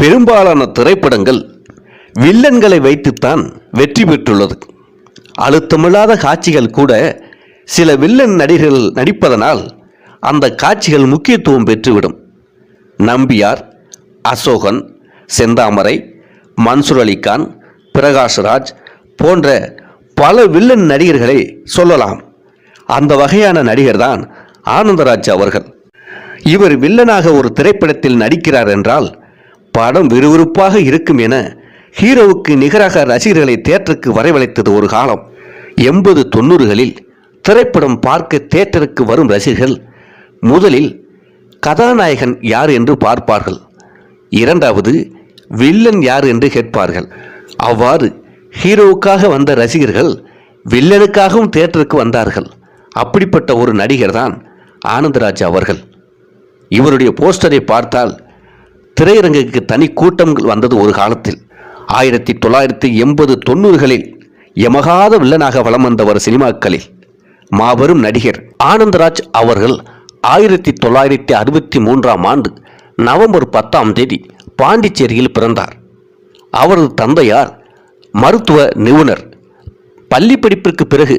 பெரும்பாலான திரைப்படங்கள் வில்லன்களை வைத்துத்தான் வெற்றி பெற்றுள்ளது. அழுத்தமில்லாத காட்சிகள் கூட சில வில்லன் நடிகர்கள் நடிப்பதனால் அந்த காட்சிகள் முக்கியத்துவம் பெற்றுவிடும். நம்பியார் அசோகன் செந்தாமரை மன்சூர் அலிகான் பிரகாஷ்ராஜ் போன்ற பல வில்லன் நடிகர்களை சொல்லலாம். அந்த வகையான நடிகர் தான் ஆனந்தராஜ் அவர்கள். இவர் வில்லனாக ஒரு திரைப்படத்தில் நடிக்கிறார் என்றால் படம் விறுவிறுப்பாக இருக்கும் என ஹீரோவுக்கு நிகராக ரசிகர்களை தேட்டருக்கு வரவழைத்தது ஒரு காலம். எண்பது தொண்ணூறுகளில் திரைப்படம் பார்க்க தேட்டருக்கு வரும் ரசிகர்கள் முதலில் கதாநாயகன் யார் என்று பார்ப்பார்கள். இரண்டாவது வில்லன் யார் என்று கேட்பார்கள். அவ்வாறு ஹீரோவுக்காக வந்த ரசிகர்கள் வில்லனுக்காகவும் தேட்டருக்கு வந்தார்கள். அப்படிப்பட்ட ஒரு நடிகர் தான் ஆனந்தராஜ் அவர்கள். இவருடைய போஸ்டரை பார்த்தால் திரையரங்குக்கு தனி கூட்டங்கள் வந்தது ஒரு காலத்தில். ஆயிரத்தி தொள்ளாயிரத்தி எண்பது தொண்ணூறுகளில் எமகாத வில்லனாக வலம் வந்தவர் சினிமாக்களில் மாபெரும் நடிகர் ஆனந்தராஜ் அவர்கள் ஆயிரத்தி தொள்ளாயிரத்தி அறுபத்தி மூன்றாம் ஆண்டு நவம்பர் பத்தாம் தேதி பாண்டிச்சேரியில் பிறந்தார். அவரது தந்தையார் மருத்துவ நிபுணர். பள்ளி படிப்பிற்கு பிறகு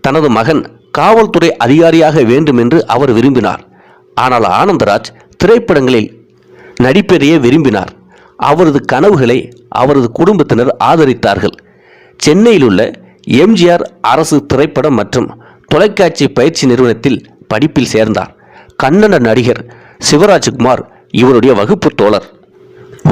தனது மகன் காவல்துறை அதிகாரியாக வேண்டும் என்று அவர் விரும்பினார். ஆனால் ஆனந்தராஜ் திரைப்படங்களில் நடிப்பதையே விரும்பினார். அவரது கனவுகளை அவரது குடும்பத்தினர் ஆதரித்தார்கள். சென்னையில் உள்ள எம்ஜிஆர் அரசு திரைப்படம் மற்றும் தொலைக்காட்சி பயிற்சி நிறுவனத்தில் படிப்பில் சேர்ந்தார். கன்னட நடிகர் சிவராஜ்குமார் இவருடைய வகுப்பு தோழர்.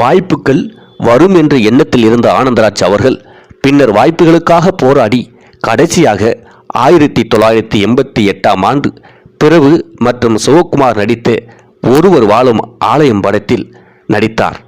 வாய்ப்புகள் வரும் என்ற எண்ணத்தில் இருந்த ஆனந்தராஜ் அவர்கள் பின்னர் வாய்ப்புகளுக்காக போராடி கடைசியாக ஆயிரத்தி தொள்ளாயிரத்தி எண்பத்தி எட்டாம் ஆண்டு பிறகு மற்றும் சிவகுமார் நடித்த ஒருவர் வாழும் ஆலயம் படத்தில் நடித்தார்.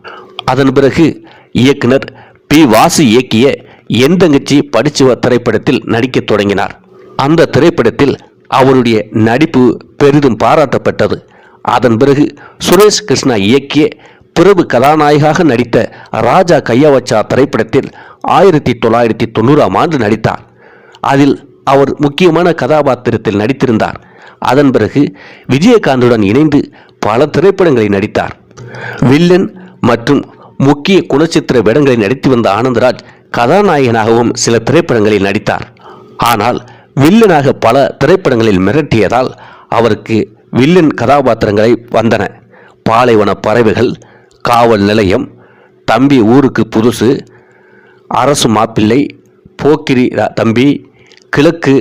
அதன் பிறகு இயக்குனர் பி. வாசு இயக்கிய எந்தங்கச்சி படிச்சுவ திரைப்படத்தில் நடிக்கத் தொடங்கினார். அந்த திரைப்படத்தில் அவருடைய நடிப்பு பெரிதும் பாராட்டப்பட்டது. அதன் பிறகு சுரேஷ் கிருஷ்ணா இயக்கிய பிரபு கதாநாயகாக நடித்த ராஜா கையவச்சா திரைப்படத்தில் ஆயிரத்தி தொள்ளாயிரத்தி தொண்ணூறாம் ஆண்டு நடித்தார். அதில் அவர் முக்கியமான கதாபாத்திரத்தில் நடித்திருந்தார். அதன் பிறகு விஜயகாந்துடன் இணைந்து பல திரைப்படங்களில் நடித்தார். வில்லன் மற்றும் முக்கிய குணச்சித்திர வேடங்களில் நடித்து வந்த ஆனந்தராஜ் கதாநாயகனாகவும் சில திரைப்படங்களில் நடித்தார். ஆனால் வில்லனாக பல திரைப்படங்களில் மிரட்டியதால் அவருக்கு வில்லன் கதாபாத்திரங்களை வந்தன. பாலைவன பறவைகள் காவல் நிலையம் தம்பி ஊருக்கு புதுசு அரசு மாப்பிள்ளை போக்கிரி தம்பி கிழக்கு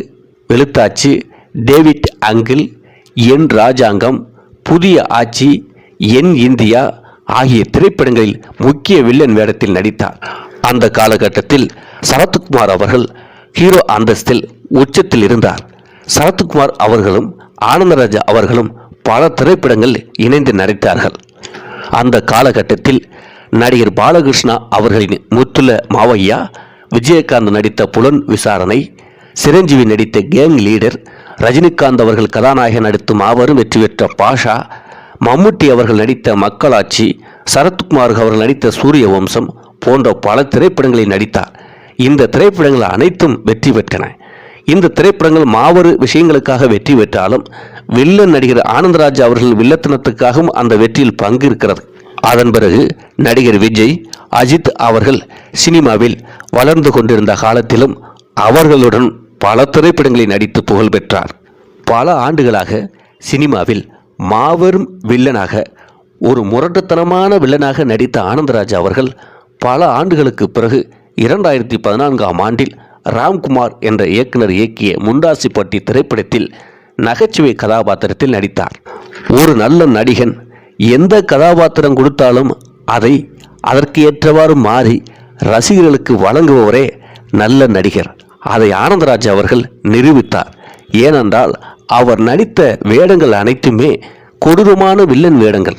வெளுத்தாச்சு டேவிட் அங்கிள் என் ராஜாங்கம் புதிய ஆட்சி என் இந்தியா ஆகிய திரைப்படங்களில் முக்கிய வில்லன் வேடத்தில் நடித்தார். அந்த காலகட்டத்தில் சரத்குமார் அவர்கள் ஹீரோ அந்தஸ்தில் உச்சத்தில் இருந்தார். சரத்குமார் அவர்களும் ஆனந்தராஜா அவர்களும் பல திரைப்படங்கள் இணைந்து நடித்தார்கள். அந்த காலகட்டத்தில் நடிகர் பாலகிருஷ்ணா அவர்களின் முத்துல மாவையா விஜயகாந்த் நடித்த புலன் விசாரணை சிரஞ்சீவி நடித்த கேங் லீடர் ரஜினிகாந்த் அவர்கள் கதாநாயகன் நடித்து மாபெரும் வெற்றி பெற்ற பாஷா மம்முட்டி அவர்கள் நடித்த மக்களாட்சி சரத்குமார் அவர்கள் நடித்த சூரிய வம்சம் போன்ற பல திரைப்படங்களில் நடித்தார். இந்த திரைப்படங்கள் அனைத்தும் வெற்றி பெற்றன. இந்த திரைப்படங்கள் மாபெரு விஷயங்களுக்காக வெற்றி பெற்றாலும் வில்லன் நடிகர் ஆனந்தராஜ் அவர்கள் வில்லத்தனத்துக்காகவும் அந்த வெற்றியில் பங்கு இருக்கிறது அதன் பிறகு நடிகர் விஜய் அஜித் அவர்கள் சினிமாவில் வளர்ந்து கொண்டிருந்த காலத்திலும் அவர்களுடன் பல திரைப்படங்களில் நடித்து புகழ் பெற்றார். பல ஆண்டுகளாக சினிமாவில் மாபெரும் வில்லனாக ஒரு முரட்டுத்தனமான வில்லனாக நடித்த ஆனந்தராஜ் அவர்கள் பல ஆண்டுகளுக்கு பிறகு இரண்டாயிரத்தி பதினான்காம் ஆண்டில் ராம்குமார் என்ற இயக்குனர் இயக்கிய முண்டாசிப்பட்டி திரைப்படத்தில் நகைச்சுவை கதாபாத்திரத்தில் நடித்தார். ஒரு நல்ல நடிகன் எந்த கதாபாத்திரம் கொடுத்தாலும் அதை அதற்கு ஏற்றவாறு மாறி ரசிகர்களுக்கு வழங்குபவரே நல்ல நடிகர். அதை ஆனந்தராஜ் அவர்கள் நிரூபித்தார். ஏனென்றால் அவர் நடித்த வேடங்கள் அனைத்துமே கொடூரமான வில்லன் வேடங்கள்.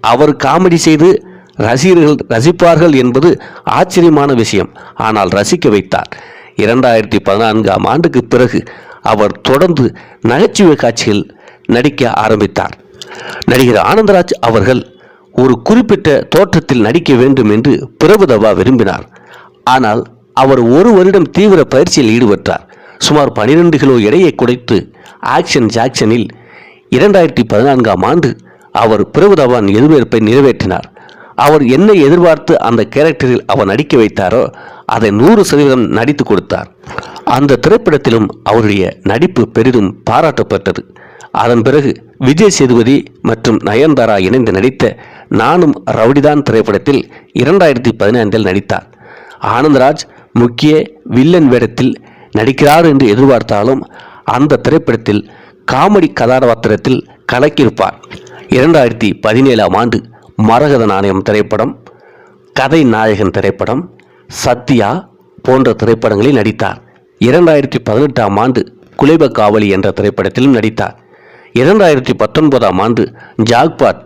அவர் காமெடி செய்து ரசிகர்கள் ரசிப்பார்கள் என்பது ஆச்சரியமான விஷயம். ஆனால் ரசிக்க வைத்தார். இரண்டாயிரத்தி பதினான்காம் ஆண்டுக்கு பிறகு அவர் தொடர்ந்து நகைச்சுவை காட்சிகள் நடிக்க ஆரம்பித்தார். நடிகர் ஆனந்தராஜ் அவர்கள் ஒரு குறிப்பிட்ட தோற்றத்தில் நடிக்க வேண்டும் என்று பிரபுதவா விரும்பினார். ஆனால் அவர் ஒரு வருடம் தீவிர பயிற்சியில் ஈடுபட்டார். சுமார் 12 கிலோ எடையை குறைத்து ஆக்ஷன் ஜாக்சனில் இரண்டாயிரத்தி பதினான்காம் ஆண்டு அவர் பிரபுதவான் எதிர்பார்ப்பை நிறைவேற்றினார். அவர் என்ன எதிர்பார்த்து அந்த கேரக்டரில் அவர் நடிக்க வைத்தாரோ அதை நூறு சதவீதம் நடித்து கொடுத்தார். அந்த திரைப்படத்திலும் அவருடைய நடிப்பு பெரிதும் பாராட்டப்பட்டது. அதன் பிறகு விஜய் சேதுபதி மற்றும் நயன்தாரா இணைந்து நடித்த நானும் ரவுடிதான் திரைப்படத்தில் இரண்டாயிரத்தி பதினைந்தில் நடித்தார். ஆனந்தராஜ் முக்கிய வில்லன் வேடத்தில் நடிக்கிறார் என்று எதிர்பார்த்தாலும் அந்த திரைப்படத்தில் காமெடி கதாபாத்திரத்தில் கலக்கியிருப்பார். இரண்டாயிரத்தி பதினேழாம் ஆண்டு மரகத நாணயம் திரைப்படம் கதை நாயகன் திரைப்படம் சத்யா போன்ற திரைப்படங்களில் நடித்தார். இரண்டாயிரத்தி பதினெட்டாம் ஆண்டு குலைப காவலி என்ற திரைப்படத்திலும் நடித்தார். இரண்டாயிரத்தி பத்தொன்பதாம் ஆண்டு ஜாக்பாட்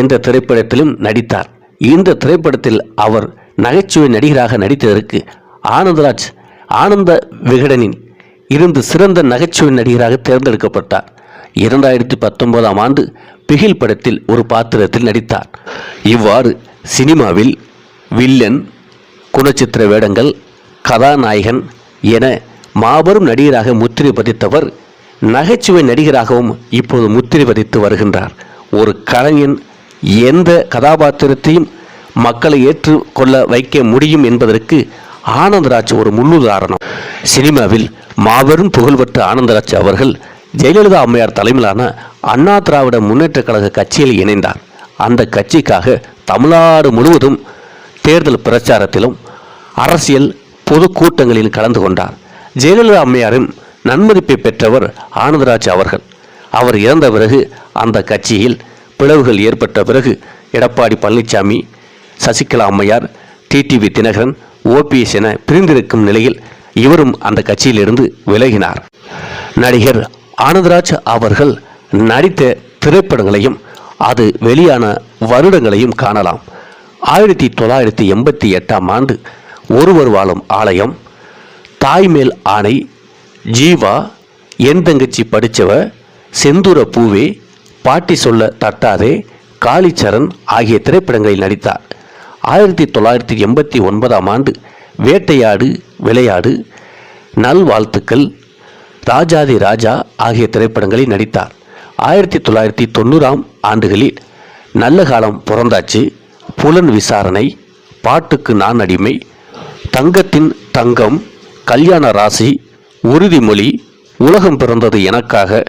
என்ற திரைப்படத்திலும் நடித்தார். இந்த திரைப்படத்தில் அவர் நகைச்சுவை நடிகராக நடித்ததற்கு ஆனந்தராஜ் ஆனந்த விகடனின் இருந்து சிறந்த நகைச்சுவை நடிகராக தேர்ந்தெடுக்கப்பட்டார். இரண்டாயிரத்தி பத்தொன்பதாம் ஆண்டு பிகில் படத்தில் ஒரு பாத்திரத்தில் நடித்தார். இவ்வாறு சினிமாவில் வில்லன் குணச்சித்திர வேடங்கள் கதாநாயகன் என மாபெரும் நடிகராக முத்திரை பதித்தவர் நகைச்சுவை நடிகராகவும் இப்போது முத்திரை பதித்து வருகின்றார். ஒரு கலைஞன் எந்த கதாபாத்திரத்தையும் மக்களை ஏற்றுக்கொள்ள வைக்க முடியும் என்பதற்கு ஆனந்தராஜ் ஒரு முன்னுதாரணம் சினிமாவில் மாபெரும் புகழ்பெற்ற ஆனந்தராஜ் அவர்கள் ஜெயலலிதா அம்மையார் தலைமையிலான அண்ணா திராவிட முன்னேற்ற கழக கட்சியில் இணைந்தார். அந்த கட்சிக்காக தமிழ்நாடு முழுவதும் தேர்தல் பிரச்சாரத்திலும் அரசியல் பொதுக்கூட்டங்களில் கலந்து கொண்டார். ஜெயலலிதா அம்மையாரின் நன்மதிப்பை பெற்றவர் ஆனந்தராஜ் அவர்கள். அவர் இறந்த பிறகு அந்த கட்சியில் பிளவுகள் ஏற்பட்ட பிறகு எடப்பாடி பழனிசாமி சசிகலா அம்மையார் டிடிவி தினகரன் ஓபிஎஸ் என பிரிந்திருக்கும் நிலையில் இவரும் அந்த கட்சியிலிருந்து விலகினார். நடிகர் ஆனந்தராஜ் அவர்கள் நடித்த திரைப்படங்களையும் அது வெளியான வருடங்களையும் காணலாம். ஆயிரத்தி தொள்ளாயிரத்தி எண்பத்தி எட்டாம் ஆண்டு ஒருவர் வாழும் ஆலயம் தாய்மேல் ஆணை ஜீவா என் தங்கச்சி படித்தவ செந்தூர பூவே பாட்டி சொல்ல தட்டாதே காளிச்சரண் ஆகிய திரைப்படங்களில் நடித்தார். ஆயிரத்தி தொள்ளாயிரத்தி எண்பத்தி ஒன்பதாம் ஆண்டு வேட்டையாடு விளையாடு நல்வாழ்த்துக்கள் ராஜாதி ராஜா ஆகிய திரைப்படங்களில் நடித்தார். ஆயிரத்தி தொள்ளாயிரத்தி தொண்ணூறாம் ஆண்டுகளில் நல்ல காலம் பிறந்தாச்சு. புலன் விசாரணை பாட்டுக்கு நான் அடிமை தங்கத்தின் தங்கம் கல்யாண ராசி உறுதிமொழி உலகம் பிறந்தது எனக்காக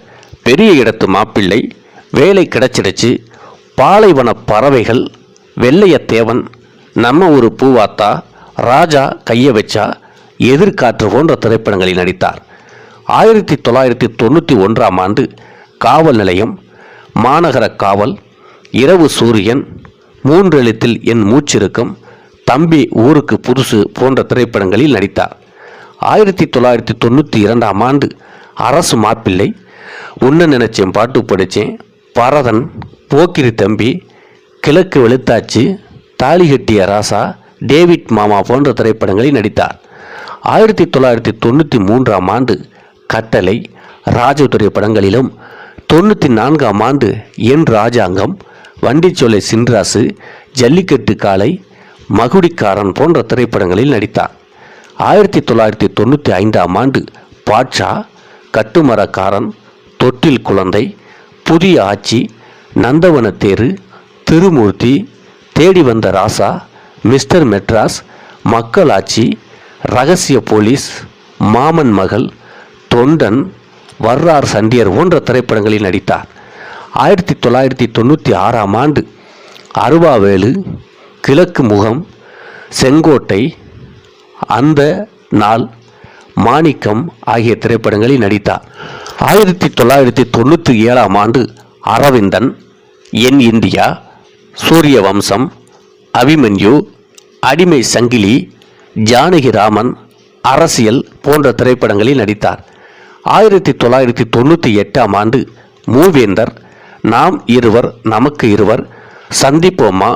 பெரிய இடத்து மாப்பிள்ளை வேலை கிடைச்சிடுச்சு பாலைவன பறவைகள் வெள்ளையத்தேவன் நம்ம ஒரு பூவாத்தா ராஜா கைய வச்சா எதிர்காற்று போன்ற திரைப்படங்களில் நடித்தார். ஆயிரத்தி தொள்ளாயிரத்தி தொண்ணூற்றி ஒன்றாம் ஆண்டு காவல் நிலையம் மாநகர காவல் இரவு சூரியன் மூன்றெழுத்தில் என் மூச்சிருக்கும் தம்பி ஊருக்கு புதுசு போன்ற திரைப்படங்களில் நடித்தார். ஆயிரத்தி தொள்ளாயிரத்தி தொண்ணூற்றி இரண்டாம் ஆண்டு அரசு மாப்பிள்ளை உன்ன நினைச்சேன் பாட்டு படித்தேன் பரதன் போக்கிரி தம்பி கிழக்கு வெளுத்தாச்சு தாலி கட்டிய ராசா டேவிட் மாமா போன்ற திரைப்படங்களில் நடித்தார். ஆயிரத்தி தொள்ளாயிரத்தி தொண்ணூற்றி மூன்றாம் ஆண்டு கட்டளை ராஜ திரைப்படங்களிலும் தொண்ணூற்றி நான்காம் ஆண்டு என் ராஜாங்கம் வண்டிச்சோலை சின்ராசு ஜல்லிக்கட்டு காளை மகுடிக்காரன் போன்ற திரைப்படங்களில் நடித்தார். ஆயிரத்தி தொள்ளாயிரத்தி தொண்ணூற்றி ஐந்தாம் ஆண்டு பாட்ஷா கட்டுமரக்காரன் தொட்டில் குழந்தை புதிய ஆட்சி நந்தவன தேரு திருமூர்த்தி தேடி வந்த ராசா மிஸ்டர் மெட்ராஸ் மக்களாட்சி ரகசிய போலீஸ் மாமன் மகள் தொண்டன் வர்றார் சண்டியர் போன்ற திரைப்படங்களில் நடித்தார். ஆயிரத்தி தொள்ளாயிரத்தி தொண்ணூற்றி ஆறாம் ஆண்டு அருவாவேலு கிழக்கு முகம் செங்கோட்டை அந்த நாள் மாணிக்கம் ஆகிய திரைப்படங்களில் நடித்தார். ஆயிரத்தி தொள்ளாயிரத்தி தொண்ணூற்றி ஏழாம் ஆண்டு அரவிந்தன் என் இந்தியா சூரிய வம்சம் அபிமன்யு அடிமை சங்கிலி ஜானகி ராமன் அரசியல் போன்ற திரைப்படங்களில் நடித்தார். ஆயிரத்தி தொள்ளாயிரத்தி தொண்ணூற்றி எட்டாம் ஆண்டு மூவேந்தர் நாம் இருவர் நமக்கு இருவர் சந்திப்போமா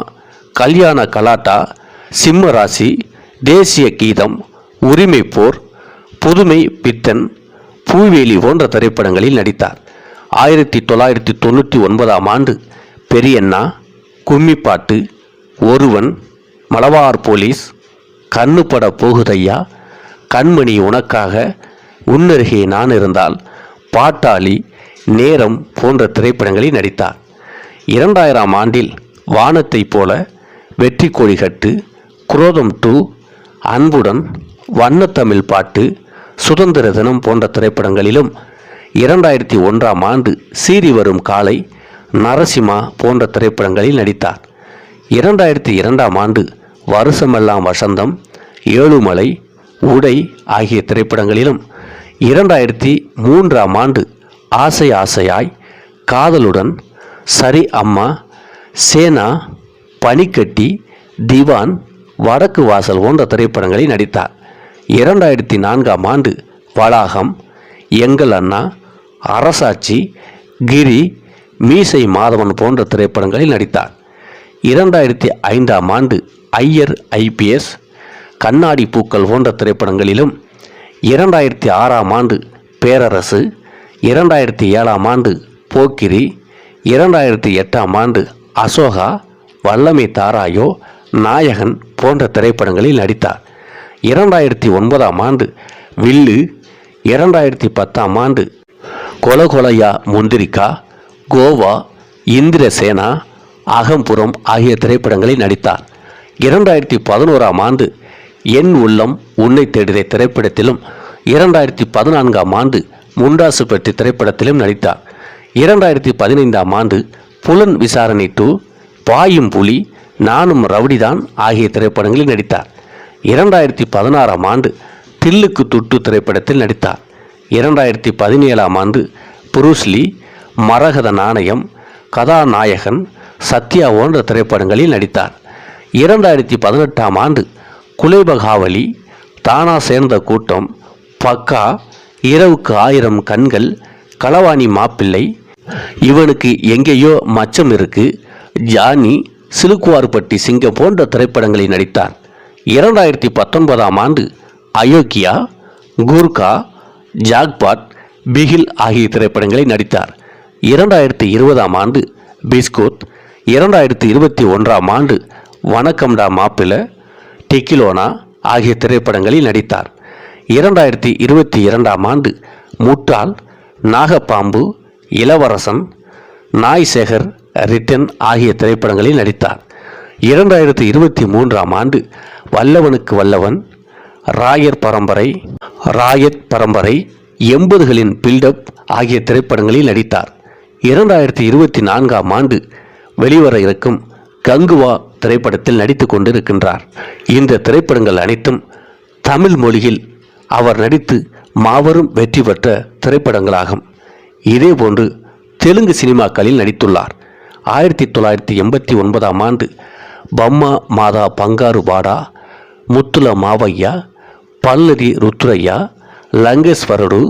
கல்யாண கலாட்டா சிம்ம ராசி தேசிய கீதம் உரிமை போர் புதுமை பித்தன் பூவேலி போன்ற திரைப்படங்களில் நடித்தார். ஆயிரத்தி தொள்ளாயிரத்தி தொண்ணூற்றி ஒன்பதாம் ஆண்டு பெரியண்ணா கும்மிப்பாட்டு ஒருவன் மலபார் போலீஸ் கண்ணுப்பட போகுதையா கண்மணி உனக்காக உன்னருகே நான் இருந்தால் பாட்டாளி நேரம் போன்ற திரைப்படங்களில் நடித்தார். இரண்டாயிரம் ஆண்டில் வானத்தைப் போல வெற்றி கட்டு குரோதம் டூ அன்புடன் வண்ணத்தமிழ் பாட்டு சுதந்திர தினம் போன்ற திரைப்படங்களிலும் இரண்டாயிரத்தி ஒன்றாம் ஆண்டு சீறி வரும் காலை நரசிம்மா போன்ற திரைப்படங்களில் நடித்தார். இரண்டாயிரத்தி இரண்டாம் ஆண்டு வருஷமெல்லாம் வசந்தம் ஏழுமலை உடை ஆகிய திரைப்படங்களிலும் இரண்டாயிரத்தி மூன்றாம் ஆண்டு ஆசை ஆசையாய் காதலுடன் சரி அம்மா சேனா பனிக்கட்டி திவான் வடக்கு வாசல் போன்ற திரைப்படங்களில் நடித்தார். இரண்டாயிரத்தி நான்காம் ஆண்டு வளாகம் எங்கள் அண்ணா அரசாட்சி கிரி மீசை மாதவன் போன்ற திரைப்படங்களில் நடித்தார். இரண்டாயிரத்தி ஐந்தாம் ஆண்டு ஐயர் ஐபிஎஸ் கண்ணாடி பூக்கள் போன்ற திரைப்படங்களிலும் இரண்டாயிரத்தி ஆறாம் ஆண்டு பேரரசு இரண்டாயிரத்தி ஏழாம் ஆண்டு போக்கிரி இரண்டாயிரத்தி எட்டாம் ஆண்டு அசோகா வல்லமை தாராயோ நாயகன் போன்ற திரைப்படங்களில் நடித்தார். இரண்டாயிரத்தி ஒன்பதாம் ஆண்டு வில்லு இரண்டாயிரத்தி பத்தாம் ஆண்டு கொலகொலையா முந்திரிக்கா கோவா இந்திரசேனா அகம்புரம் ஆகிய திரைப்படங்களில் நடித்தார். இரண்டாயிரத்தி பதினோராம் ஆண்டு என் உள்ளம் உன்னை தேடுதை திரைப்படத்திலும் இரண்டாயிரத்தி பதினான்காம் ஆண்டு முண்டாசு பெட்டி திரைப்படத்திலும் நடித்தார். இரண்டாயிரத்தி பதினைந்தாம் ஆண்டு புலன் விசாரணை டூ பாயும் புலி நானும் ரவுடிதான் ஆகிய திரைப்படங்களில் நடித்தார். இரண்டாயிரத்தி பதினாறாம் ஆண்டு தில்லுக்கு துட்டு திரைப்படத்தில் நடித்தார். இரண்டாயிரத்தி பதினேழாம் ஆண்டு புரூஸ்லி மரகத நாணயம் கதாநாயகன் சத்யா போன்ற திரைப்படங்களில் நடித்தார். இரண்டாயிரத்தி பதினெட்டாம் ஆண்டு குலேபகாவலி தானா சேர்ந்த கூட்டம் பக்கா இரவுக்கு ஆயிரம் கண்கள் களவாணி மாப்பிள்ளை இவனுக்கு எங்கேயோ மச்சம் இருக்கு ஜானி சிலுக்குவார்பட்டி சிங்கம் போன்ற திரைப்படங்களில் நடித்தார். இரண்டாயிரத்தி பத்தொன்பதாம் ஆண்டு அயோக்கியா கூர்கா ஜாக்பாட் பிகில் ஆகிய திரைப்படங்களில் நடித்தார். இரண்டாயிரத்தி இருபதாம் ஆண்டு பிஸ்கோத் இரண்டாயிரத்தி இருபத்தி ஒன்றாம் ஆண்டு வணக்கம்டா மாப்பிள டெக்கிலோனா ஆகிய திரைப்படங்களில் நடித்தார். இரண்டாயிரத்தி இருபத்தி இரண்டாம் ஆண்டு முட்டாள் நாகப்பாம்பு இளவரசன் நாய் சேகர் ரிட்டன் ஆகிய திரைப்படங்களில் நடித்தார். இரண்டாயிரத்தி இருபத்தி மூன்றாம் ஆண்டு வல்லவனுக்கு வல்லவன் ராயர் பரம்பரை ராயத் பரம்பரை எண்பதுகளின் பில்டப் ஆகிய திரைப்படங்களில் நடித்தார். இரண்டாயிரத்தி இருபத்தி நான்காம் ஆண்டு வெளிவர இருக்கும் கங்குவா திரைப்படத்தில் நடித்து கொண்டிருக்கின்றார். இந்த திரைப்படங்கள் அனைத்தும் தமிழ் மொழியில் அவர் நடித்து மாபெரும் வெற்றி பெற்ற திரைப்படங்களாகும். இதேபோன்று தெலுங்கு சினிமாக்களில் நடித்துள்ளார். ஆயிரத்தி தொள்ளாயிரத்தி எண்பத்தி ஒன்பதாம் ஆண்டு பம்மா மாதா பங்காரு பாடா முத்துல மாவையா பல்லதி ருத்ரையா லங்கேஸ்வரடு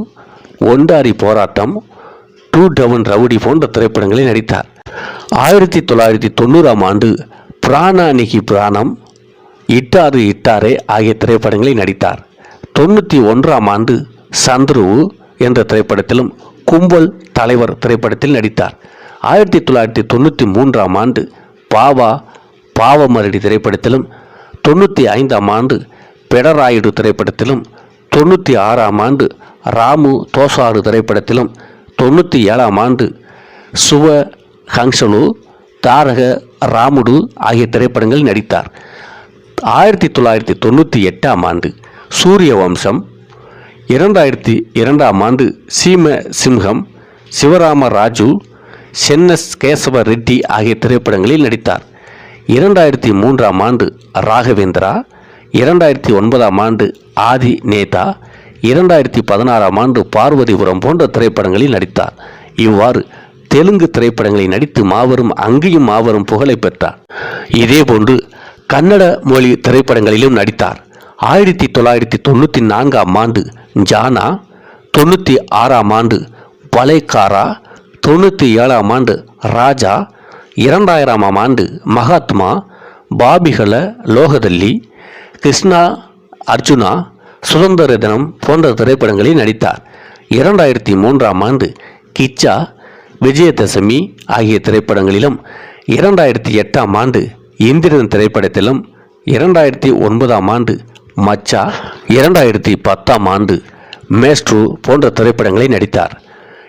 ஒண்டாரி போராட்டம் டூ டவுன் ரவுடி போன்ற திரைப்படங்களில் நடித்தார். ஆயிரத்தி தொள்ளாயிரத்தி தொண்ணூறாம் ஆண்டு பிராணானிகி பிராணம் இட்டாறு இட்டாரே ஆகிய திரைப்படங்களில் நடித்தார். தொண்ணூற்றி ஒன்றாம் ஆண்டு சந்துருவு என்ற திரைப்படத்திலும் கும்பல் தலைவர் திரைப்படத்தில் நடித்தார். ஆயிரத்தி தொள்ளாயிரத்தி தொண்ணூற்றி மூன்றாம் ஆண்டு பாவா பாவமரடி திரைப்படத்திலும் தொண்ணூற்றி ஐந்தாம் ஆண்டு பெடராயுடு திரைப்படத்திலும் தொண்ணூற்றி ஆறாம் ஆண்டு ராமு தோசாடு திரைப்படத்திலும் தொண்ணூற்றி ஏழாம் ஆண்டு சுவ ஹங்சலு தாரக ராமுடு ஆகிய திரைப்படங்களில் நடித்தார். ஆயிரத்தி தொள்ளாயிரத்தி தொண்ணூற்றி எட்டாம் ஆண்டு சூரிய வம்சம் இரண்டாயிரத்தி இரண்டாம் ஆண்டு சீம சிம்ஹம் சிவராம ராஜு சென்னஸ் கேசவ ரெட்டி ஆகிய திரைப்படங்களில் நடித்தார். இரண்டாயிரத்தி மூன்றாம் ஆண்டு ராகவேந்திரா இரண்டாயிரத்தி ஒன்பதாம் ஆண்டு ஆதி நேதா இரண்டாயிரத்தி பதினாறாம் ஆண்டு பார்வதிபுரம் போன்ற திரைப்படங்களில் நடித்தார். இவ்வாறு தெலுங்கு திரைப்படங்களில் நடித்து மாபெரும் அங்கேயும் மாபெரும் புகழை பெற்றார். இதேபோன்று கன்னட மொழி திரைப்படங்களிலும் நடித்தார். ஆயிரத்தி தொள்ளாயிரத்தி தொண்ணூற்றி நான்காம் ஆண்டு ஜானா தொண்ணூற்றி ஆறாம் ஆண்டு பலேகாரா தொண்ணூற்றி ஏழாம் ஆண்டு ராஜா இரண்டாயிரமாம் ஆண்டு மகாத்மா பாபிகள லோகதல்லி கிருஷ்ணா அர்ஜுனா சுதந்திர தினம் போன்ற திரைப்படங்களில் நடித்தார். இரண்டாயிரத்தி மூன்றாம் ஆண்டு கிச்சா விஜயதசமி ஆகிய திரைப்படங்களிலும் இரண்டாயிரத்தி எட்டாம் ஆண்டு இந்திரன் திரைப்படத்திலும் இரண்டாயிரத்தி ஒன்பதாம் ஆண்டு மச்சா இரண்டாயிரத்தி பத்தாம் ஆண்டு மேஸ்ட்ரு போன்ற திரைப்படங்களில் நடித்தார்.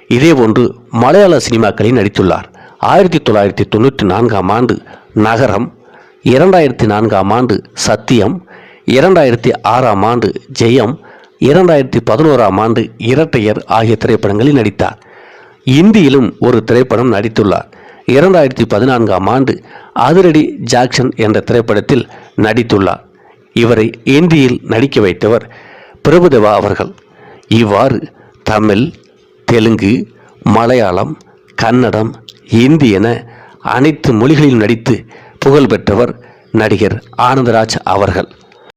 இதேபோன்று மலையாள சினிமாக்களில் நடித்துள்ளார். ஆயிரத்தி தொள்ளாயிரத்தி தொண்ணூற்றி நான்காம் ஆண்டு நகரம் இரண்டாயிரத்தி நான்காம் ஆண்டு சத்தியம் இரண்டாயிரத்தி ஆறாம் ஆண்டு ஜெயம் இரண்டாயிரத்தி பதினோராம் ஆண்டு இரட்டையர் ஆகிய திரைப்படங்களில் நடித்தார். இந்தியிலும் ஒரு திரைப்படம் நடித்துள்ளார். இரண்டாயிரத்தி பதினான்காம் ஆண்டு அதிரடி ஜாக்சன் என்ற திரைப்படத்தில் நடித்துள்ளார். இவரை இந்தியில் நடிக்க வைத்தவர் பிரபுதேவா அவர்கள். இவ்வாறு தமிழ் தெலுங்கு மலையாளம் கன்னடம் இந்தி என அனைத்து மொழிகளிலும் நடித்து புகழ் பெற்றவர் நடிகர் ஆனந்தராஜ் அவர்கள்.